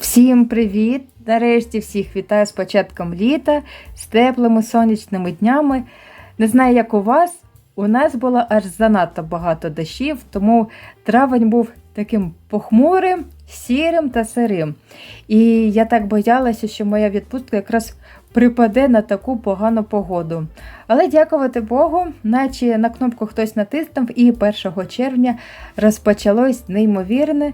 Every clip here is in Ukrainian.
Всім привіт! Нарешті всіх вітаю з початком літа, з теплими сонячними днями. Не знаю, як у вас. У нас було аж занадто багато дощів, тому травень був таким похмурим, сірим та сирим. І я так боялася, що моя відпустка якраз припаде на таку погану погоду. Але дякувати Богу, наче на кнопку хтось натиснув, і 1 червня розпочалось неймовірне,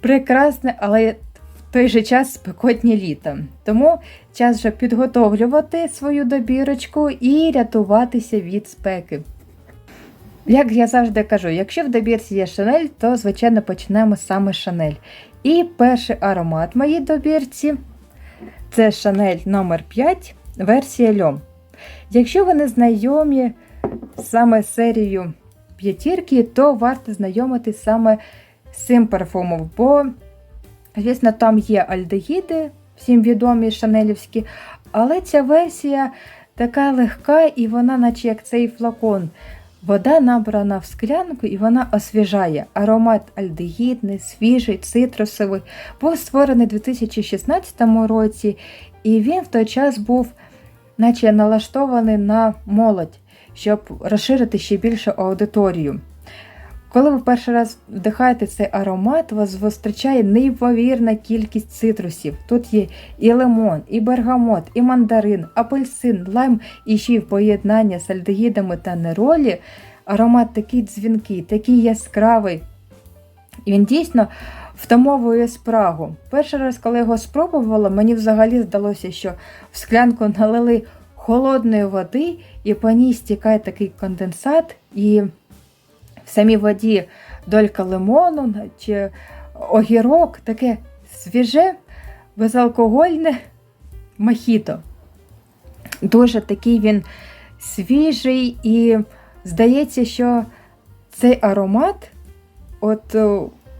прекрасне, але в той же час спекотні літа. Тому час вже підготовлювати свою добірочку і рятуватися від спеки. Як я завжди кажу, якщо в добірці є шанель, то звичайно почнемо саме шанель. І перший аромат моїй добірці це шанель номер 5 версія льом. Якщо ви не знайомі саме серією п'ятірки, то варто знайомити саме з цим парфумом, бо, звісно, там є альдегіди, всім відомі шанелівські, але ця версія така легка і вона, наче як цей флакон. Вода набрана в склянку і вона освіжає. Аромат альдегідний, свіжий, цитрусовий. Був створений у 2016 році, і він в той час був наче налаштований на молодь, щоб розширити ще більше аудиторію. Коли ви перший раз вдихаєте цей аромат, вас зустрічає неймовірна кількість цитрусів. Тут є і лимон, і бергамот, і мандарин, апельсин, лайм, і ще й поєднання з альдегідами та неролі. Аромат такий дзвінкий, такий яскравий. І він дійсно втамовує спрагу. Перший раз, коли його спробувала, мені взагалі здалося, що в склянку налили холодної води, і по ній стікає такий конденсат. і в самій воді долька лимону чи огірок, таке свіже, безалкогольне мохіто. Дуже такий він свіжий, і здається, що цей аромат, от,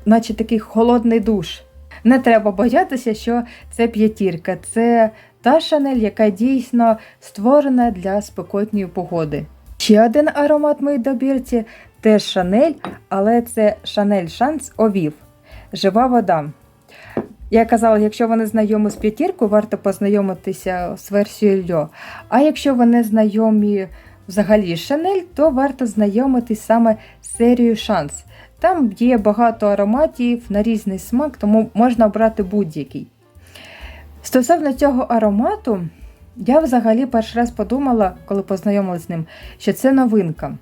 наче такий холодний душ. Не треба боятися, що це п'ятірка. Це та шанель, яка дійсно створена для спекотної погоди. Ще один аромат моїй добірці теж шанель, але це шанель шанс овів. Жива вода. Я казала, якщо вони знайомі з п'ятіркою, варто познайомитися з версією льо. А якщо вони знайомі взагалі шанель, то варто знайомитись саме з серією шанс. Там є багато ароматів на різний смак, тому можна обрати будь-який. Стосовно цього аромату, я взагалі перший раз подумала, коли познайомилася з ним, що це новинка.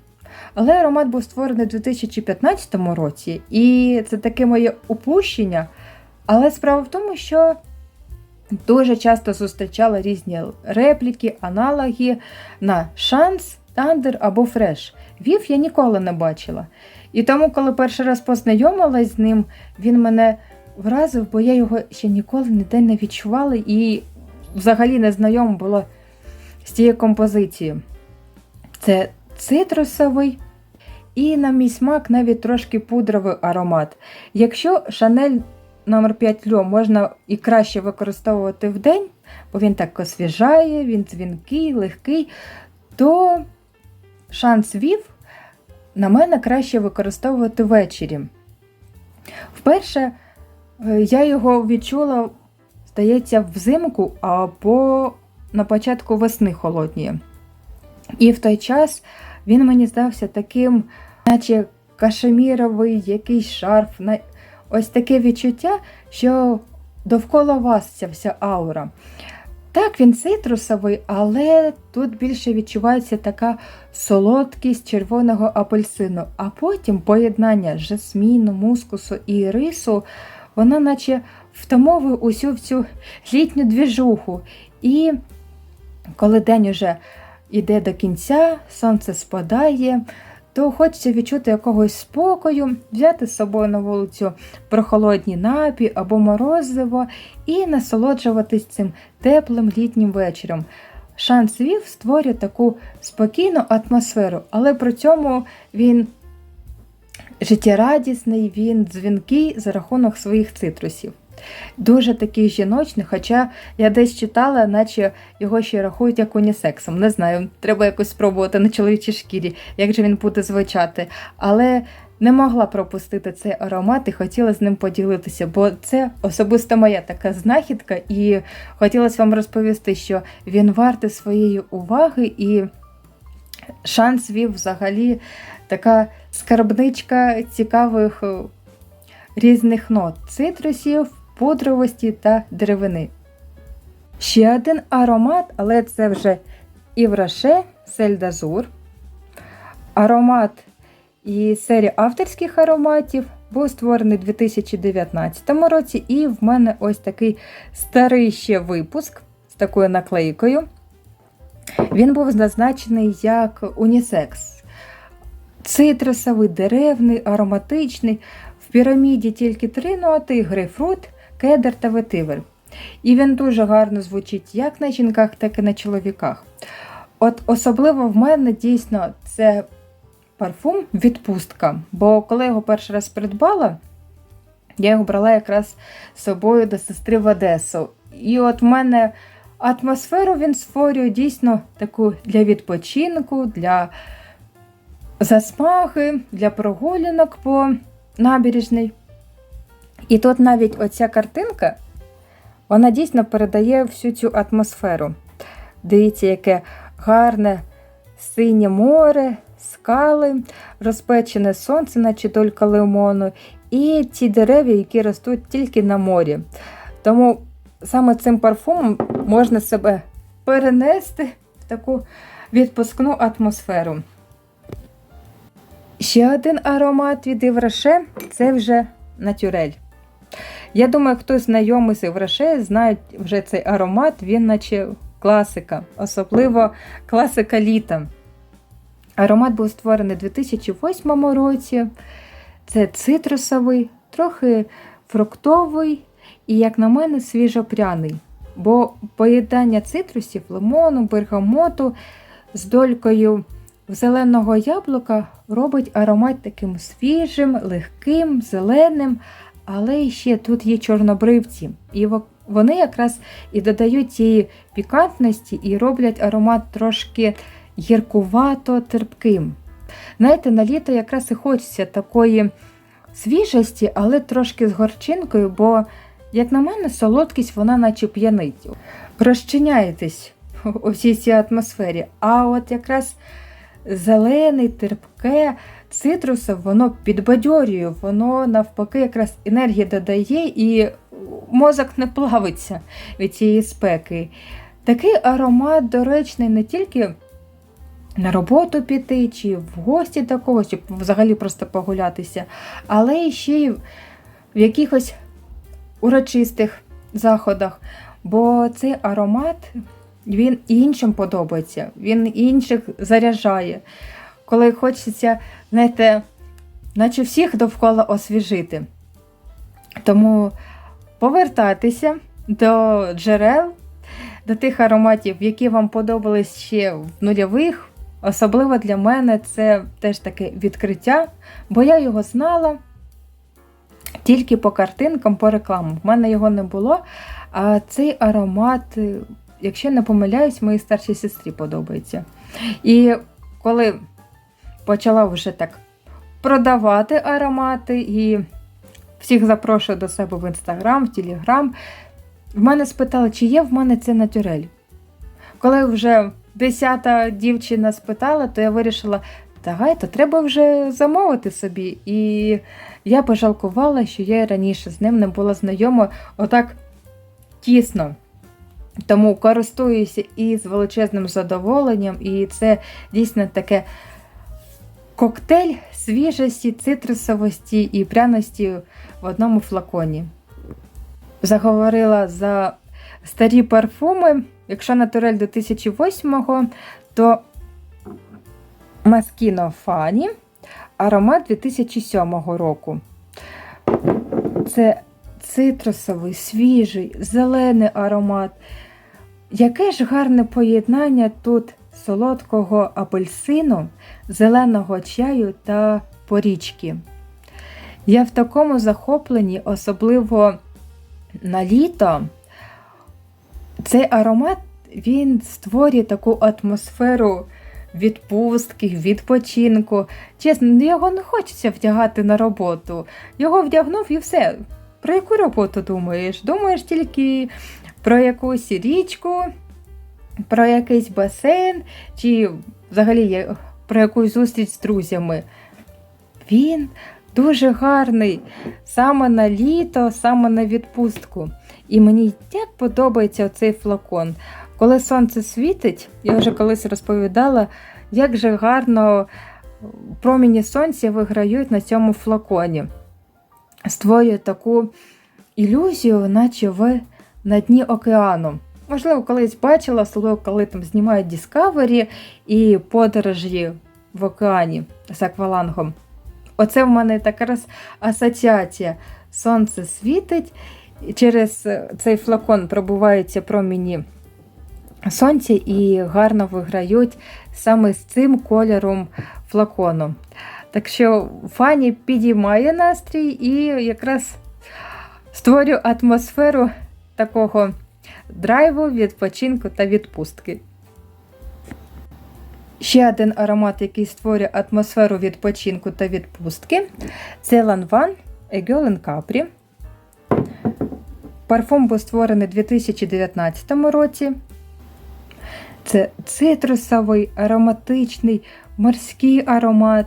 Але аромат був створений у 2015 році, і це таке моє упущення. Але справа в тому, що дуже часто зустрічала різні репліки, аналоги на шанс, тандер або фреш. Вів я ніколи не бачила. І тому, коли перший раз познайомилась з ним, він мене вразив, бо я його ще ніколи ніде не відчувала і взагалі не знайомо було з цією композицією. Це цитрусовий і, на мій смак, навіть трошки пудровий аромат. Якщо Шанель номер 5 льо можна і краще використовувати в день, бо він так освіжає, він дзвінкий, легкий, то шанс вів на мене краще використовувати ввечері. Вперше е, я його відчула, здається, взимку або на початку весни холодні. І в той час він мені здався таким, наче кашеміровий якийсь шарф. Ось таке відчуття, що довкола вас ця вся аура. Так, він цитрусовий, але тут більше відчувається така солодкість червоного апельсину, а потім поєднання жасміну, мускусу і рису, вона наче втамовує усю цю літню двіжуху. І коли день уже йде до кінця, сонце спадає, то хочеться відчути якогось спокою, взяти з собою на вулицю прохолодні напій або морозиво і насолоджуватись цим теплим літнім вечором. Шанс Вів створює таку спокійну атмосферу, але при цьому він життєрадісний, він дзвінкий за рахунок своїх цитрусів. Дуже такий жіночний, хоча я десь читала, наче його ще рахують як унісексом. Не знаю, треба якось спробувати на чоловічій шкірі, як же він буде звучати. Але не могла пропустити цей аромат і хотіла з ним поділитися, бо це особисто моя така знахідка, і хотілося вам розповісти, що він вартий своєї уваги і шанс вів взагалі така скарбничка цікавих е, різних нот цитрусів, пудровості та деревини. Ще один аромат, але це вже Івраше Сельдазур. Аромат і серія авторських ароматів був створений у 2019 році, і в мене ось такий старий ще випуск з такою наклейкою. Він був зазначений як унісекс. Цитрусовий, деревний, ароматичний. В піраміді тільки три ноти: грейпфрут, кедр та ветивер. І він дуже гарно звучить як на жінках, так і на чоловіках. От особливо в мене дійсно це парфум відпустка. Бо коли я його перший раз придбала, я його брала якраз з собою до сестри в Одесу. І от в мене атмосферу він створює дійсно таку для відпочинку, для засмаги, для прогулянок по набережній. І тут навіть оця картинка, вона дійсно передає всю цю атмосферу. Дивіться, яке гарне синє море, скали, розпечене сонце, наче долька лимону, і ці дерева, які ростуть тільки на морі. Тому саме цим парфумом можна себе перенести в таку відпускну атмосферу. Ще один аромат від Івраше це вже натюрель. Я думаю, хтось знайомий з Івраше, знає вже цей аромат, він наче класика, особливо класика літа. Аромат був створений у 2008 році. Це цитрусовий, трохи фруктовий і, як на мене, свіжопряний. Бо поєднання цитрусів, лимону, бергамоту з долькою зеленого яблука робить аромат таким свіжим, легким, зеленим. Але ще тут є чорнобривці. І вони якраз і додають цієї пікантності і роблять аромат трошки гіркувато терпким. Знаєте, на літо якраз і хочеться такої свіжості, але трошки з горчинкою, бо, як на мене, солодкість вона наче п'янить. Розчиняєтесь у всій цій атмосфері. А от якраз зелений, терпке, цитрусов, воно підбадьорює, воно навпаки якраз енергії додає і мозок не плавиться від цієї спеки. Такий аромат доречний не тільки на роботу піти, чи в гості до когось, чи взагалі просто погулятися, але ще й в якихось урочистих заходах. Бо цей аромат він іншим подобається, він інших заряджає. Коли хочеться, знаєте, наче всіх довкола освіжити. Тому повертатися до джерел, до тих ароматів, які вам подобались ще в нульових. Особливо для мене це теж таке відкриття, бо я його знала тільки по картинкам, по рекламам. В мене його не було. А цей аромат, якщо не помиляюсь, моїй старшій сестрі подобається. І коли почала вже так продавати аромати і всіх запрошую до себе в інстаграм, в телеграм, в мене спитали, чи є в мене це натюрель. Коли вже десята дівчина спитала, то я вирішила, давай, то треба вже замовити собі. І я пожалкувала, що я раніше з ним не була знайома отак тісно. Тому користуюся і з величезним задоволенням, і це дійсно таке коктейль свіжості, цитрусовості і пряності в одному флаконі. Заговорила за старі парфуми. Якщо натурель до 2008-го, то Маскіно Фані аромат 2007 року. Це цитрусовий, свіжий, зелений аромат. Яке ж гарне поєднання тут солодкого апельсину, зеленого чаю та порічки. Я в такому захопленні, особливо на літо цей аромат він створює таку атмосферу відпустки, відпочинку. Чесно, його не хочеться вдягати на роботу. Його вдягнув і все. Про яку роботу думаєш? Думаєш тільки про якусь річку, про якийсь басейн, чи взагалі про якусь зустріч з друзями. Він дуже гарний саме на літо, саме на відпустку. І мені як подобається цей флакон. Коли сонце світить, я вже колись розповідала, як же гарно проміні сонця виграють на цьому флаконі. Створює таку ілюзію, наче ви на дні океану. Можливо, колись бачила, особливо коли там знімають Discovery і подорожі в океані з аквалангом. Оце в мене така раз асоціація. Сонце світить, через е, цей флакон пробуваються проміні сонця і гарно виграють саме з цим кольором флакону. Так що фані підіймає настрій і якраз створює атмосферу такого драйву, відпочинку та відпустки. Ще один аромат, який створює атмосферу відпочинку та відпустки, це Ланван Егьолен Капрі. Парфум був створений у 2019 році. Це цитрусовий, ароматичний, морський аромат.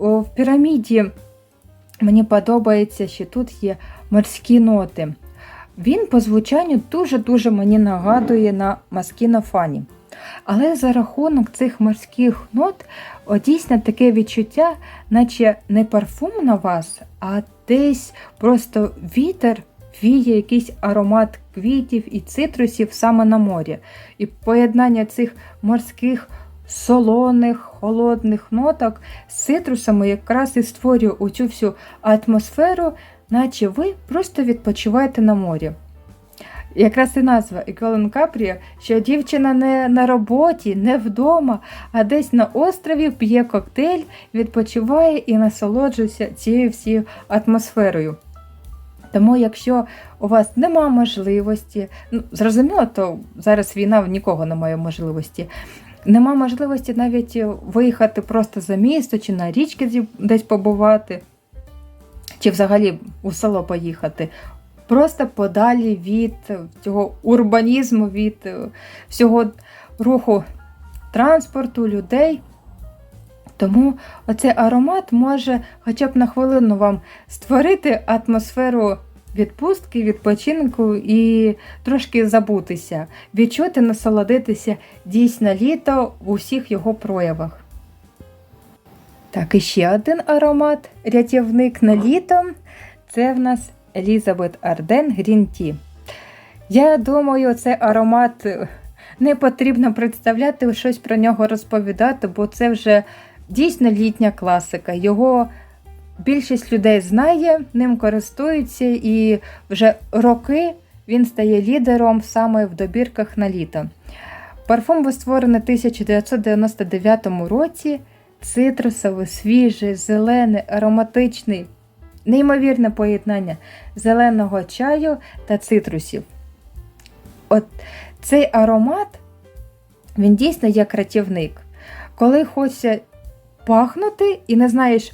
В піраміді мені подобається, що тут є морські ноти. Він по звучанню дуже-дуже мені нагадує на Маскіно Фані. Але за рахунок цих морських нот дійсно таке відчуття, наче не парфум на вас, а десь просто вітер віє якийсь аромат квітів і цитрусів саме на морі. І поєднання цих морських солоних, холодних ноток з цитрусами якраз і створює оцю всю атмосферу, наче ви просто відпочиваєте на морі. Якраз і назва Еколен Капрі, що дівчина не на роботі, не вдома, а десь на острові п'є коктейль, відпочиває і насолоджується цією всією атмосферою. Тому, якщо у вас нема можливості, ну зрозуміло, то зараз війна в нікого немає можливості. Нема можливості навіть виїхати просто за місто чи на річки десь побувати, чи взагалі у село поїхати. Просто подалі від цього урбанізму, від е, всього руху транспорту, людей. Тому оцей аромат може хоча б на хвилину вам створити атмосферу відпустки, відпочинку і трошки забутися, відчути, насолодитися дійсно літо в усіх його проявах. Так, і ще один аромат рятівник на літо це в нас Елізабет Арден Tea. Я думаю, цей аромат не потрібно представляти, щось про нього розповідати, бо це вже дійсно літня класика. Його більшість людей знає, ним користуються, і вже роки він стає лідером саме в добірках на літо. Парфум був створений у 1999 році. Цитрусовий, свіжий, зелений, ароматичний, неймовірне поєднання зеленого чаю та цитрусів. От цей аромат, він дійсно як рятівник. Коли хочеться пахнути і не знаєш,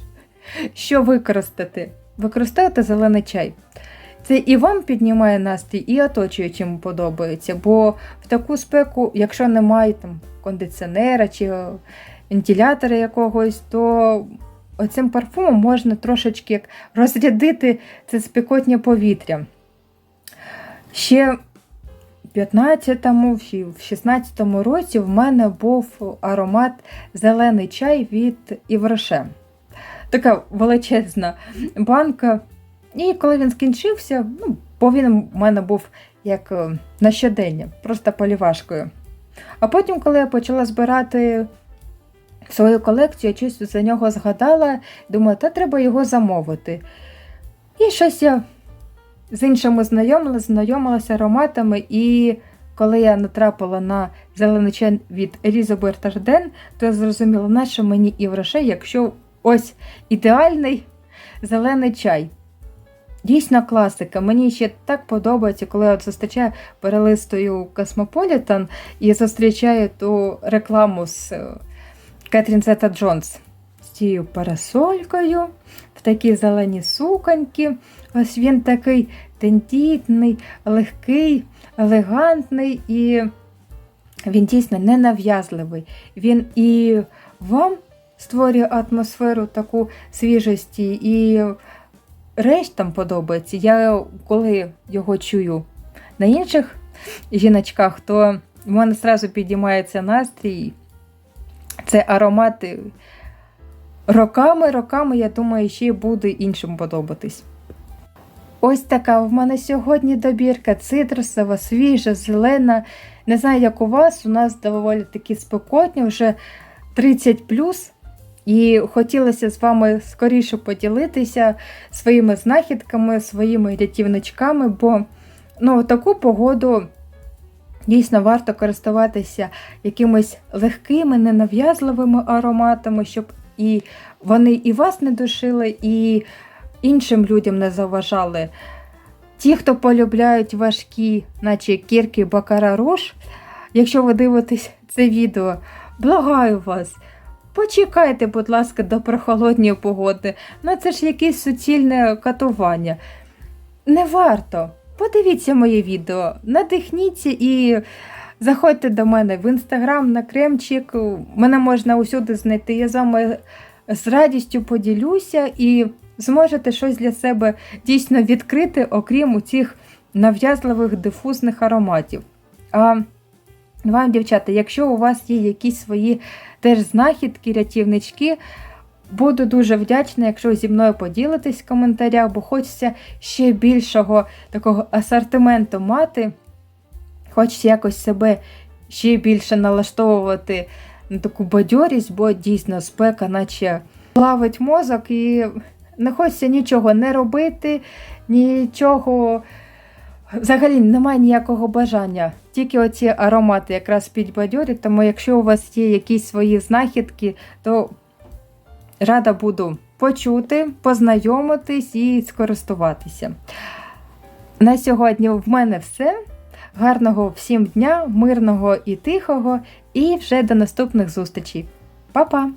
що використати, використовуйте зелений чай. Це і вам піднімає настрій, і оточуючим подобається. Бо в таку спеку, якщо немає там кондиціонера чи е, вентилятора якогось, то оцим парфумом можна трошечки як розрядити це спекотнє повітря. Ще в 15-му чи в 16-му році в мене був аромат зелений чай від Івроше. Така величезна банка. І коли він скінчився, ну, бо він у мене був як е, на щодення, просто полівашкою. А потім, коли я почала збирати свою колекцію, я щось за нього згадала, думаю, та треба його замовити. І щось я з іншими знайомилася, знайомилася ароматами, і коли я натрапила на зелений чай від Елізабет Арден, то я зрозуміла, на що мені і грошей, якщо ось ідеальний зелений чай. Дійсно класика. Мені ще так подобається, коли я от зустрічаю перелистую Космополітан і зустрічаю ту рекламу з е, Кетрін Зета Джонс з тією парасолькою, в такій зеленій суконьки. Ось він такий тендітний, легкий, елегантний і він дійсно ненав'язливий. Він і вам створює атмосферу таку свіжості, і рештам подобається. Я коли його чую на інших жіночках, то в мене одразу підіймається настрій. Це аромати роками, роками, я думаю, ще буде іншим подобатись. Ось така в мене сьогодні добірка цитрусова, свіжа, зелена. Не знаю, як у вас, у нас доволі такі спекотні, вже 30 І хотілося з вами скоріше поділитися своїми знахідками, своїми рятівничками, бо ну, в таку погоду дійсно варто користуватися якимись легкими, ненав'язливими ароматами, щоб і вони і вас не душили, і іншим людям не заважали. Ті, хто полюбляють важкі, наче кірки Бакара Руш, якщо ви дивитесь це відео, благаю вас. Почекайте, будь ласка, до прохолодної погоди. Ну це ж якесь суцільне катування. Не варто. Подивіться моє відео, надихніться і заходьте до мене в інстаграм на кремчик. Мене можна усюди знайти. Я з вами з радістю поділюся і зможете щось для себе дійсно відкрити, окрім у цих нав'язливих дифузних ароматів. А вам, дівчата, якщо у вас є якісь свої теж знахідки, рятівнички, буду дуже вдячна, якщо зі мною поділитесь в коментарях, бо хочеться ще більшого такого асортименту мати. Хочеться якось себе ще більше налаштовувати на таку бадьорість, бо дійсно спека, наче плавить мозок, і не хочеться нічого не робити, нічого. Взагалі немає ніякого бажання. Тільки оці аромати якраз підбадьорять, тому якщо у вас є якісь свої знахідки, то рада буду почути, познайомитись і скористуватися. На сьогодні в мене все. Гарного всім дня, мирного і тихого, і вже до наступних зустрічей. Па-па!